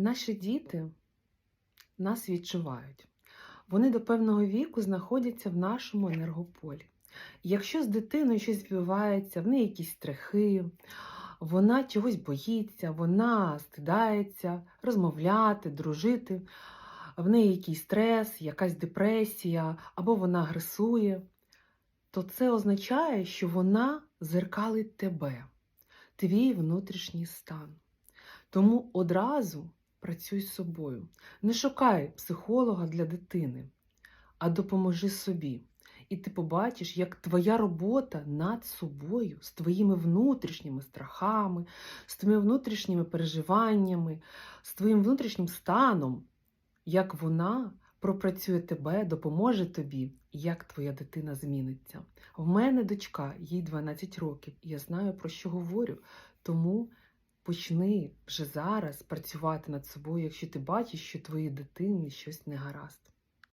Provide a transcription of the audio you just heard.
Наші діти нас відчувають. Вони до певного віку знаходяться в нашому енергополі. Якщо з дитиною щось відбувається, в неї якісь страхи, вона чогось боїться, вона стидається розмовляти, дружити, в неї якийсь стрес, якась депресія, або вона агресує, то це означає, що вона зеркалить тебе, твій внутрішній стан. Тому одразу працюй з собою. Не шукай психолога для дитини, а допоможи собі. І ти побачиш, як твоя робота над собою, з твоїми внутрішніми страхами, з твоїми внутрішніми переживаннями, з твоїм внутрішнім станом, як вона пропрацює тебе, допоможе тобі, як твоя дитина зміниться. В мене дочка, їй 12 років, і я знаю, про що говорю. Тому почни вже зараз працювати над собою, якщо ти бачиш, що твоїй дитині щось не гаразд.